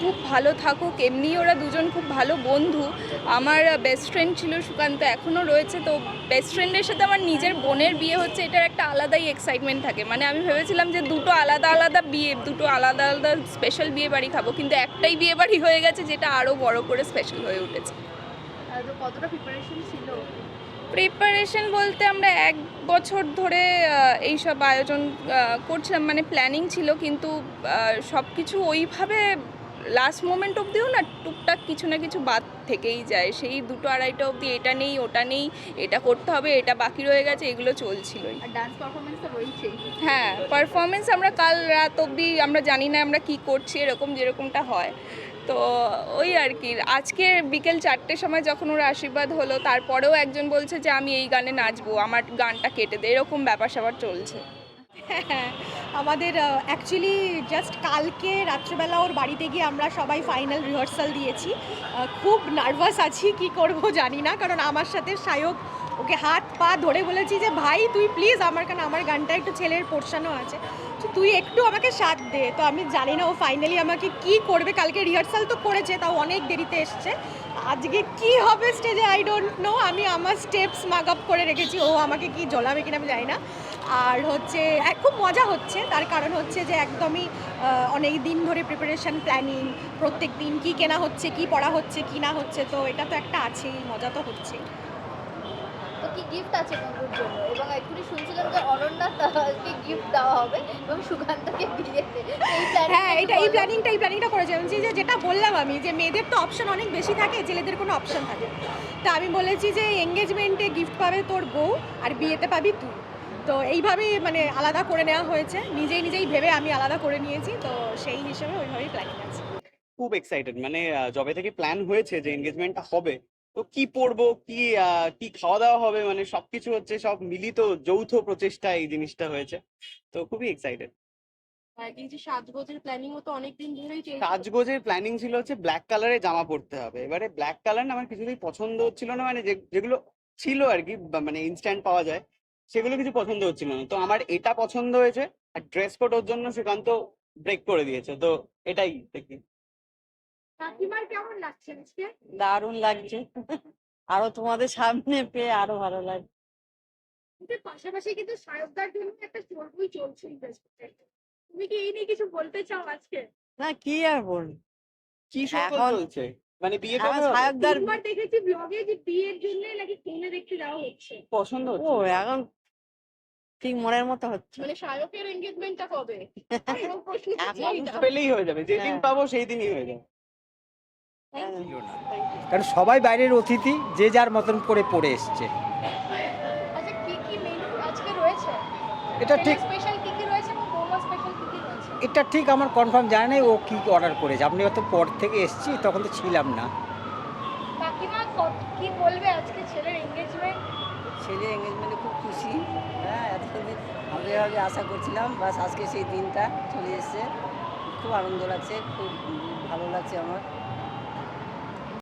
খুব ভালো থাকুক এমনি ওরা দুজন খুব ভালো বন্ধু। আমার বেস্ট ফ্রেন্ড ছিল সুকান্ত এখনও রয়েছে। তো বেস্ট ফ্রেন্ডের সাথে আমার নিজের বোনের বিয়ে হচ্ছে এটার একটা আলাদাই এক্সাইটমেন্ট থাকে। মানে আমি ভেবেছিলাম যে দুটো আলাদা আলাদা বিয়ে দুটো আলাদা আলাদা স্পেশাল বিয়ে বাড়ি খাব কিন্তু একটাই বিয়ে বাড়ি হয়ে গেছে যেটা আরও বড় করে স্পেশাল হয়ে উঠেছে। কতটা প্রিপারেশন ছিল? প্রিপারেশন বলতে আমরা এক বছর ধরে এইসব আয়োজন করছিলাম। মানে প্ল্যানিং ছিল কিন্তু সব কিছু ওইভাবে লাস্ট মোমেন্ট অবধিও না টুকটাক কিছু না কিছু বাদ থেকেই যায়। সেই দুটো আড়াইটা অবধি এটা নেই ওটা নেই এটা করতে হবে এটা বাকি রয়ে গেছে এগুলো চলছিলই। ডান্স পারফরমেন্স তো হ্যাঁ পারফরমেন্স আমরা কাল রাত অবধি আমরা জানি না আমরা কি করছি এরকম যেরকমটা হয়। তো ওই আর কি আজকে বিকেল চারটের সময় যখন ওর আশীর্বাদ হলো তারপরেও একজন বলছে যে আমি এই গানে নাচবো আমার গানটা কেটে দে। এরকম ব্যাপার স্যাপার চলছে। হ্যাঁ আমাদের অ্যাকচুয়ালি জাস্ট কালকে রাত্রেবেলা ওর বাড়িতে গিয়ে আমরা সবাই ফাইনাল রিহার্সাল দিয়েছি। খুব নার্ভাস আছি, কি করব জানি না, কারণ আমার সাথে সায়ক ওকে হাত পা ধরে বলেছি যে, ভাই, তুই প্লিজ আমার কেন আমার গানটা একটু ছেলের পোর্শনও আছে। তুই একটু আমাকে সাথ দে। তো আমি জানি না ও ফাইনালি আমাকে কি করবে। কালকে রিহার্সাল তো করেছে, তাও অনেক দেরিতে এসছে। আজকে কি হবে স্টেজে আই ডোন্ট নো আমি আমার স্টেপস মাক আপ করে রেখেছি। ও আমাকে কি জ্বলাবে কিনা আমি জানি না। আর হচ্ছে এক খুব মজা হচ্ছে। তার কারণ হচ্ছে যে একদমই অনেক দিন ধরে প্রিপারেশন প্ল্যানিং প্রত্যেক দিন কী কেনা হচ্ছে, কি পড়া হচ্ছে, কি না হচ্ছে, তো এটা তো একটা আছেই। মজা তো হচ্ছেই। গিফট আছে বন্ধুর জন্য। এবং এক্ষুনি শুনছিলাম যে অনন্যাকে গিফট দেওয়া হবে এবং সুকান্তকে বিয়েতে এই প্ল্যান হ্যাঁ এটা এই প্ল্যানিংটা এই প্ল্যানিংটা করেছি আমি যে যেটা বললাম আমি যে মেয়েদের তো অপশন অনেক বেশি থাকে ছেলেদের কোনো অপশন থাকে তা আমি বলেছি যে এঙ্গেজমেন্টে গিফট পাবে তোর বউ আর বিয়েতে পাবি তুই। তো এইভাবেই মানে আলাদা করে নেওয়া হয়েছে। নিজেই নিজেই ভেবে আমি আলাদা করে নিয়েছি। তো সেই হিসেবে ওইভাবেই প্ল্যানিং আছে। খুব এক্সাইটেড মানে যবে থেকে প্ল্যান হয়েছে যে এনগেজমেন্টটা হবে তো কি পরবো? কি কি খাওয়া দাওয়া হবে? মানে সবকিছু হচ্ছে সব মিলিত যৌথ প্রচেষ্টা এই জিনিসটা হয়েছে। তো খুবই এক্সাইটেড এই যে সাজগোজের তো ধরেই চলছে সাজগোজের প্ল্যানিং ছিল হচ্ছে ব্ল্যাক কালারের জামা পরতে হবে। এবারে ব্ল্যাক কালার না আমার কিছুতেই পছন্দ হচ্ছিল না মানে যেগুলো ছিল আর কি মানে ইনস্ট্যান্ট পাওয়া যায় সেগুলো কিছু পছন্দ হচ্ছিল না। তো আমার এটা পছন্দ হয়েছে আর ড্রেস কোড ওর জন্য সুকান্ত ব্রেক করে দিয়েছে। তো এটাই দেখি। কাকিমার কেমন লাগছে আজকে? দারুণ লাগছে। আরও তোমাদের সামনে পেয়ে আরও ভালো লাগছে। পাশাপাশি কিন্তু সায়কদার জন্য একটা চর্বই চলছে তুমি কি এই নিয়ে কিছু বলতে চাও আজকে? না কি আর বল কি চলছে? মানে বিয়ে কবে হবে? দেখেছি ব্লগে যে বিয়ের জন্য নাকি কনে দেখতে যাওয়া হচ্ছে। পছন্দ ও হচ্ছে। না। এখন ঠিক মনের মতো হচ্ছে। মানে শায়কের এনগেজমেন্টটা কবে? এখন। পেলেই হয়ে যাবে। যেদিন। পাবো সেই দিনই হয়ে যাবে। কারণ সবাই বাইরের অতিথি যে যার মতন করে পড়ে এসছে। আচ্ছা কি কি মেনু আজকে রয়েছে? এটা ঠিক স্পেশাল কি কি রয়েছে এবং বৌমা স্পেশাল কি কি রয়েছে? এটা ঠিক আমার কনফার্ম জানা নেই ও কি অর্ডার করেছে। আপনি হয়তো পর থেকে এসছি তখন তো ছিলাম না। কি বলবে আজকে ছেলের এঙ্গেজমেন্ট ছেলে এঙ্গেজমেন্টে খুব খুশি। হ্যাঁ এতদিন আমরা এভাবে আশা করছিলাম বাস আজকে সেই দিনটা চলে এসেছে। খুব আনন্দ লাগছে খুব ভালো লাগছে আমার।